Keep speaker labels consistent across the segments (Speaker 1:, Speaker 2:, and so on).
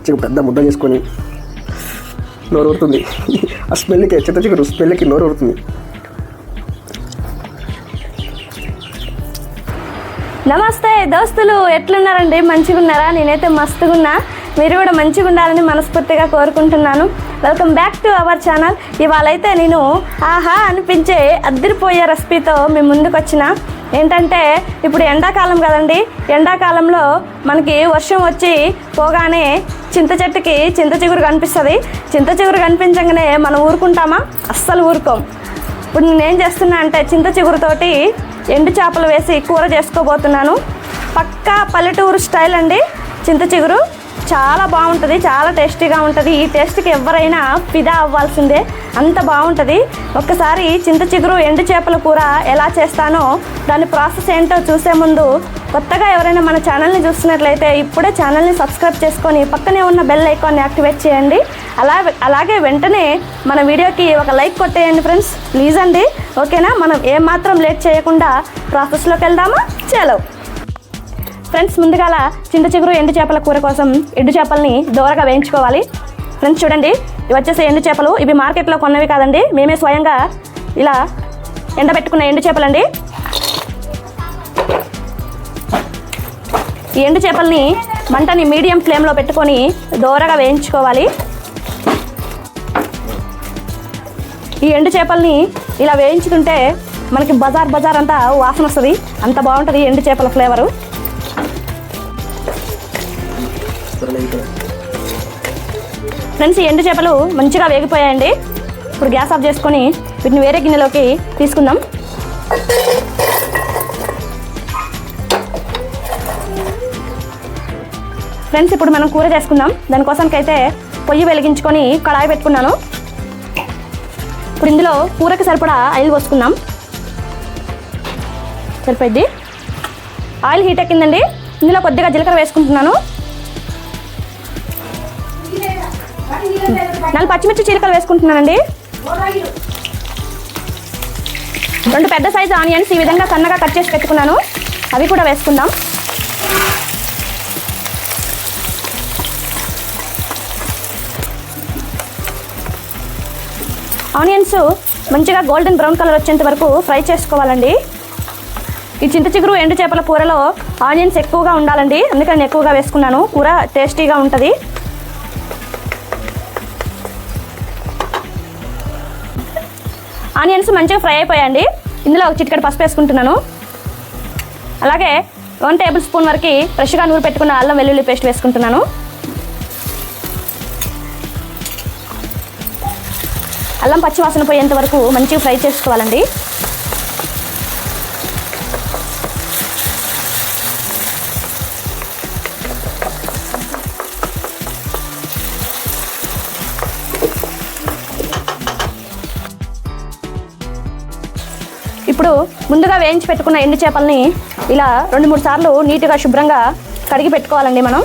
Speaker 1: మంచిగా పెద్ద ముద్ద చేసుకొని నోరు ఊరుతుంది ఆ స్మెల్కి చిత్త చిగురు స్మెల్కి నోరు ఊరుతుంది
Speaker 2: నమస్తే దోస్తులు ఎట్లున్నారండి మంచిగా ఉన్నారా నేనైతే మస్తుగా ఉన్నా మీరు కూడా మంచిగా ఉండాలని మనస్ఫూర్తిగా కోరుకుంటున్నాను welcome back to our channel ఇవాళైతే నేను ఆహా అనిపించే అద్దరిపోయే రెసిపీతో మీ ముందుకు వచ్చిన ఏంటంటే ఇప్పుడు ఎండాకాలం కదండి ఎండాకాలంలో మనకి వర్షం వచ్చి పోగానే చింత చెట్టుకి చింత చిగురు కనిపిస్తుంది చింత చిగురు కనిపించగానే మనం ఊరుకుంటామా అస్సలు ఊరుకోం ఇప్పుడు నేనేం చేస్తున్నా అంటే చింత చిగురుతోటి ఎండు చేపలు వేసి కూర చేసుకోబోతున్నాను పక్కా పల్లెటూరు స్టైల్ అండి చింత చిగురు చాలా బాగుంటుంది చాలా టేస్టీగా ఉంటుంది ఈ టేస్ట్కి ఎవరైనా ఫిదా అవ్వాల్సిందే అంత బాగుంటుంది ఒక్కసారి చింత చిగురు ఎండు చేపల కూర ఎలా చేస్తానో దాని ప్రాసెస్ ఏంటో చూసే ముందు కొత్తగా ఎవరైనా మన ఛానల్ని చూస్తున్నట్లయితే ఇప్పుడే ఛానల్ని సబ్స్క్రైబ్ చేసుకొని పక్కనే ఉన్న బెల్ ఐకాన్ని యాక్టివేట్ చేయండి అలా అలాగే వెంటనే మన వీడియోకి ఒక లైక్ కొట్టేయండి ఫ్రెండ్స్ ప్లీజ్ అండి ఓకేనా మనం ఏమాత్రం లేట్ చేయకుండా ప్రాసెస్లోకి వెళ్దామా చలో ఫ్రెండ్స్ ముందుగా చింత చిగురు ఎండు చేపల కూర కోసం ఎండు చేపల్ని దోరగా వేయించుకోవాలి ఫ్రెండ్స్ చూడండి ఇవి వచ్చేసి ఎండు చేపలు ఇవి మార్కెట్లో కొన్నవి కాదండి మేమే స్వయంగా ఇలా ఎండబెట్టుకున్న ఎండు చేపలండి ఈ ఎండు చేపల్ని మంటని మీడియం ఫ్లేమ్లో పెట్టుకొని దోరగా వేయించుకోవాలి ఈ ఎండు చేపల్ని ఇలా వేయించుకుంటే మనకి బజార్ బజార్ అంతా వాసన వస్తుంది అంత బాగుంటుంది ఎండు చేపల ఫ్లేవరు ఫ్రెండ్స్ ఈ ఎండు చేపలు మంచిగా వేగిపోయాయండి ఇప్పుడు గ్యాస్ ఆఫ్ చేసుకొని వీటిని వేరే గిన్నెలోకి తీసుకుందాం ఫ్రెండ్స్ ఇప్పుడు మనం కూర చేసుకుందాం దానికోసంకైతే పొయ్యి వెలిగించుకొని కడాయి పెట్టుకున్నాను ఇప్పుడు ఇందులో కూరకి సరిపడా ఆయిల్ పోసుకుందాం సరిపోద్ది ఆయిల్ హీట్ ఎక్కిందండి ఇందులో కొద్దిగా జీలకర్ర వేసుకుంటున్నాను నాలుగు పచ్చిమిర్చి చీలికలు వేసుకుంటున్నానండి రెండు పెద్ద సైజు ఆనియన్స్ ఈ విధంగా సన్నగా కట్ చేసి పెట్టుకున్నాను అవి కూడా వేసుకుందాం ఆనియన్స్ మంచిగా గోల్డెన్ బ్రౌన్ కలర్ వచ్చేంత వరకు ఫ్రై చేసుకోవాలండి ఈ చింత చిగురు ఎండు చేపల కూరలో ఆనియన్స్ ఎక్కువగా ఉండాలండి అందుకని ఎక్కువగా వేసుకున్నాను కూర టేస్టీగా ఉంటుంది ఆనియన్స్ మంచిగా ఫ్రై అయిపోయాయండి ఇందులో ఒక చిటికెట్ పసుపు వేసుకుంటున్నాను అలాగే వన్ టేబుల్ స్పూన్ వరకు ఫ్రెష్గా నూరు పెట్టుకున్న అల్లం వెల్లుల్లి పేస్ట్ వేసుకుంటున్నాను అల్లం పచ్చివాసన పోయేంత వరకు మంచిగా ఫ్రై చేసుకోవాలండి ఇప్పుడు ముందుగా వేయించి పెట్టుకున్న ఎండు చేపల్ని ఇలా రెండు మూడు సార్లు నీట్గా శుభ్రంగా కడిగి పెట్టుకోవాలండి మనం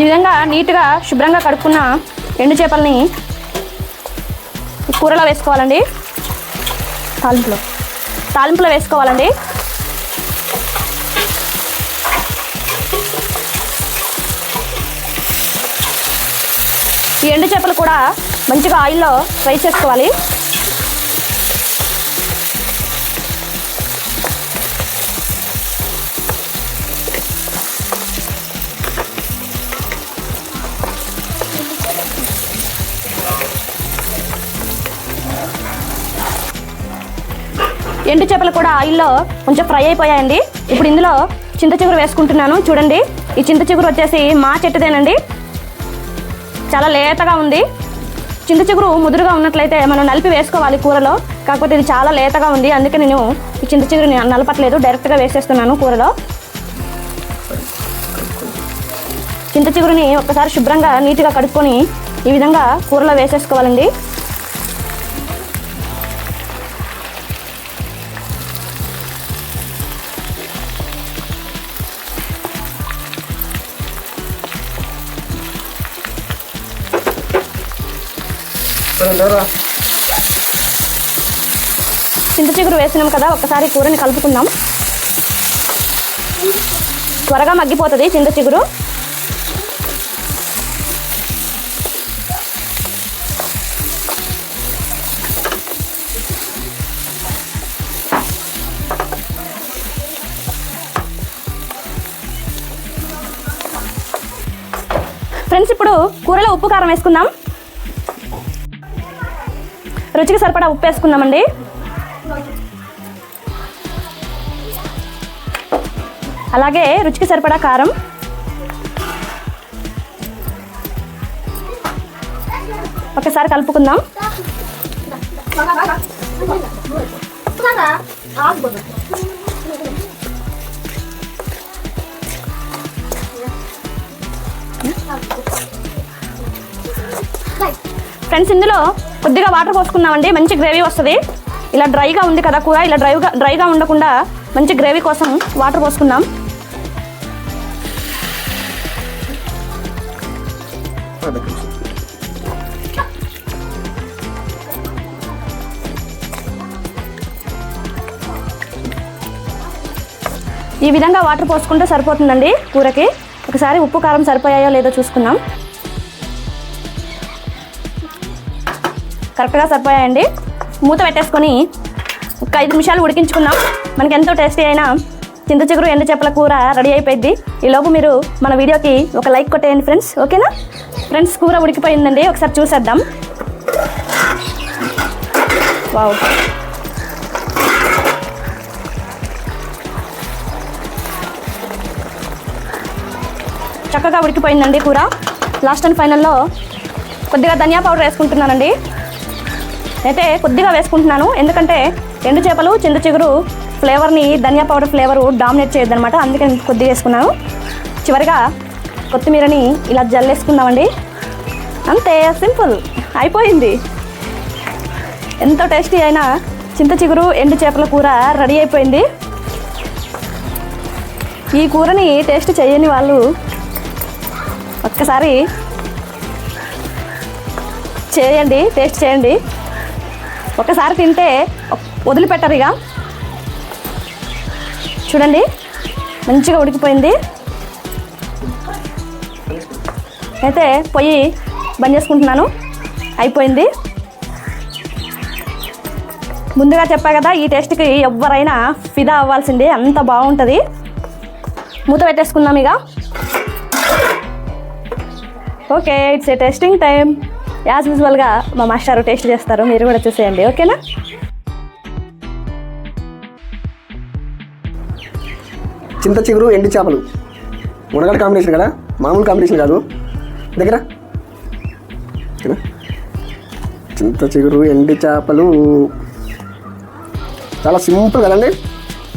Speaker 2: ఈ విధంగా నీట్గా శుభ్రంగా కడుక్కున్న ఎండు చేపల్ని కూరలో వేసుకోవాలండి తాలింపులో తాలింపులో వేసుకోవాలండి ఈ ఎండు చేపలు కూడా మంచిగా ఆయిల్లో ఫ్రై చేసుకోవాలి ఎండు చేపలు కూడా ఆయిల్లో కొంచెం ఫ్రై అయిపోయాయండి ఇప్పుడు ఇందులో చింత చిగురు వేసుకుంటున్నాను చూడండి ఈ చింత చిగురు వచ్చేసి మా చెట్టుదేనండి చాలా లేతగా ఉంది చింత చిగురు ముదురుగా ఉన్నట్లయితే మనం నలిపి వేసుకోవాలి కూరలో కాకపోతే ఇది చాలా లేతగా ఉంది అందుకే నేను ఈ చింత చిగురు నలపట్లేదు డైరెక్ట్గా వేసేస్తున్నాను కూరలో చింత చిగురుని ఒక్కసారి శుభ్రంగా నీట్గా కడుక్కొని ఈ విధంగా కూరలో వేసేసుకోవాలండి చింత చిగురు వేసినాం కదా ఒక్కసారి కూరని కలుపుకుందాం త్వరగా మగ్గిపోతుంది చింత చిగురు ఫ్రెండ్స్ ఇప్పుడు కూరలో ఉప్పు కారం వేసుకుందాం రుచికి సరిపడా ఉప్పు వేసుకుందామండి అలాగే రుచికి సరిపడా కారం ఒకసారి కలుపుకుందాం ఫ్రెండ్స్ ఇందులో కొద్దిగా వాటర్ పోసుకున్నామండి మంచి గ్రేవీ వస్తుంది ఇలా డ్రైగా ఉంది కదా కూర ఇలా డ్రైగా డ్రైగా ఉండకుండా మంచి గ్రేవీ కోసం వాటర్ పోసుకుందాం ఈ విధంగా వాటర్ పోసుకుంటే సరిపోతుందండి కూరకి ఒకసారి ఉప్పు కారం సరిపోయాయో లేదో చూసుకుందాం కరెక్ట్గా సరిపోయాయండి మూత పెట్టేసుకొని ఒక ఐదు నిమిషాలు ఉడికించుకుందాం మనకి ఎంతో టేస్టీ అయినా చింత చిగురు ఎండు చేపల కూర రెడీ అయిపోయింది ఈలోపు మీరు మన వీడియోకి ఒక లైక్ కొట్టేయండి ఫ్రెండ్స్ ఓకేనా ఫ్రెండ్స్ కూర ఉడికిపోయిందండి ఒకసారి చూసేద్దాం వావ్ చక్కగా ఉడికిపోయిందండి కూర లాస్ట్ అండ్ ఫైనల్లో కొద్దిగా ధనియా పౌడర్ వేసుకుంటున్నానండి అయితే కొద్దిగా వేసుకుంటున్నాను ఎందుకంటే ఎండు చేపలు చింత చిగురు ఫ్లేవర్ని ధనియా పౌడర్ ఫ్లేవర్ డామినేట్ చేయొద్దనమాట అందుకని కొద్దిగా వేసుకున్నాను చివరిగా కొత్తిమీరని ఇలా జల్లేసుకుందామండి అంతే సింపుల్ అయిపోయింది ఎంత టేస్టీ అయినా చింత చిగురు ఎండు చేపల కూర రెడీ అయిపోయింది ఈ కూరని టేస్ట్ చేయని వాళ్ళు ఒక్కసారి చేయండి టేస్ట్ చేయండి ఒకసారి తింటే వదిలిపెట్టరు ఇక చూడండి మంచిగా ఉడికిపోయింది అయితే పొయ్యి బంద్ చేసుకుంటున్నాను అయిపోయింది ముందుగా చెప్పా కదా ఈ టేస్ట్కి ఎవరైనా ఫిదా అవ్వాల్సిందే అంత బాగుంటుంది మూత పెట్టేసుకుందాం ఇక okay it's a testing time as యూజువల్గా మా మాస్టారు టేస్ట్ చేస్తారు మీరు కూడా చూసేయండి ఓకేనా
Speaker 1: చింత చిగురు ఎండు చేపలు ఉడగడ కాంబినేషన్ కదా మామూలు కాంబినేషన్ కాదు దగ్గర చింత చిగురు ఎండు చేపలు చాలా సింపుల్ కదండి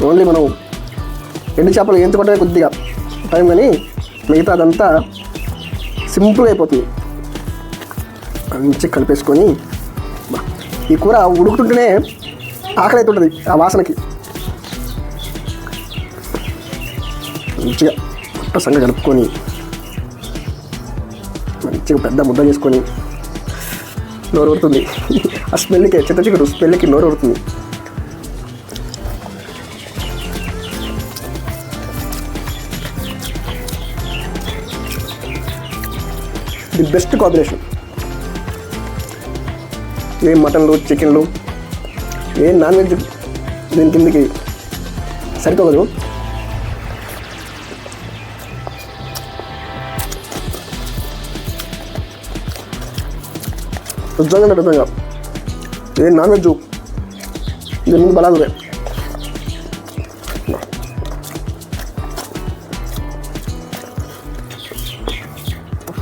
Speaker 1: ఓన్లీ మనం ఎండు చేపలు ఎంత కొట్టే కొద్దిగా టైం కానీ మిగతా అదంతా సింపుల్ అయిపోతుంది మంచి కలిపేసుకొని ఈ కూర ఉడుకుతుంటేనే ఆకలి అవుతుంటుంది ఆ వాసనకి మంచిగా ప్రసంగా కలుపుకొని మంచిగా పెద్ద ముద్ద చేసుకొని నోరు ఊరుతుంది ఆ స్మెల్కి చిత్త చికెన్ స్మెల్కి నోరు ఊరుతుంది ది బెస్ట్ కాంబినేషన్ ఏ మటన్లు చికెన్లు ఏ నాన్ వెజ్ దీని కిందకి సరిపోదు నిజంగా నిజంగా ఏ నాన్ వెజ్ దీని ముందు బలాలు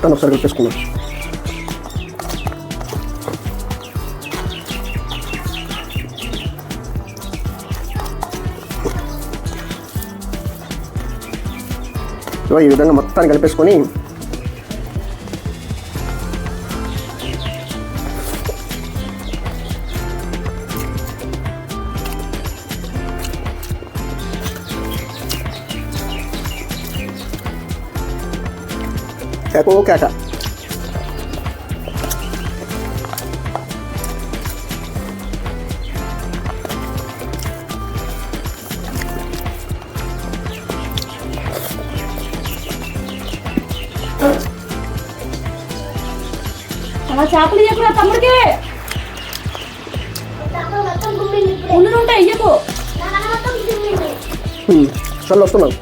Speaker 1: ఒకసారి కలిపేసుకున్నాను సో ఈ విధంగా మొత్తాన్ని కలిపేసుకొని కేక ఓ కేక
Speaker 2: చేపలు ఇయ్యకురా తమ్ముడికి ఉంటాయి ఇయ్యకు
Speaker 1: చల్ల వస్తున్నావు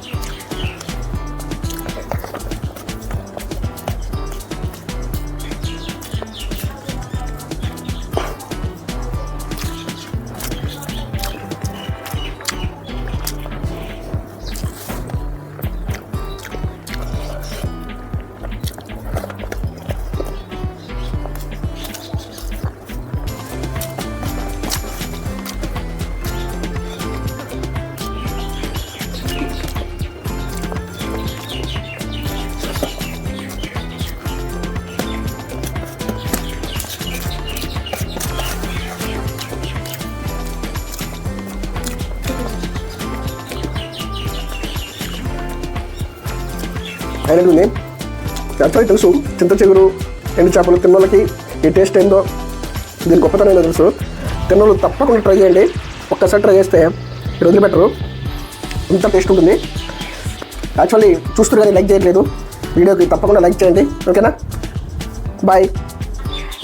Speaker 1: అనేది ఉంది ఎంతో తెలుసు చింత చిగురు ఎండు చేపలు తిన్నోళ్ళకి ఈ టేస్ట్ ఏందో దీని గొప్పతనం ఏదో తెలుసు తిన్నోళ్ళు తప్పకుండా ట్రై చేయండి ఒక్కసారి ట్రై చేస్తే మీరు వదిలిపెట్టరు ఇంత టేస్ట్ ఉంటుంది యాక్చువల్లీ చూస్తున్నారు కానీ లైక్ చేయట్లేదు వీడియోకి తప్పకుండా లైక్ చేయండి ఓకేనా బాయ్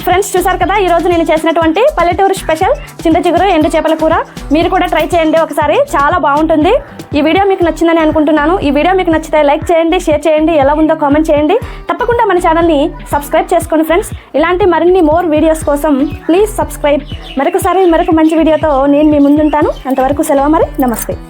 Speaker 2: ఫ్రెండ్స్ చూసారు కదా ఈరోజు నేను చేసినటువంటి పల్లెటూరు స్పెషల్ చింత చిగురు ఎండు చేపల కూర మీరు కూడా ట్రై చేయండి ఒకసారి చాలా బాగుంటుంది ఈ వీడియో మీకు నచ్చిందని అనుకుంటున్నాను ఈ వీడియో మీకు నచ్చితే లైక్ చేయండి షేర్ చేయండి ఎలా ఉందో కామెంట్ చేయండి తప్పకుండా మన ఛానల్ని సబ్స్క్రైబ్ చేసుకోండి ఫ్రెండ్స్ ఇలాంటి మరిన్ని మోర్ వీడియోస్ కోసం ప్లీజ్ సబ్స్క్రైబ్ మరొకసారి మరొక మంచి వీడియోతో నేను మీ ముందుంటాను అంతవరకు సెలవు మరి నమస్తే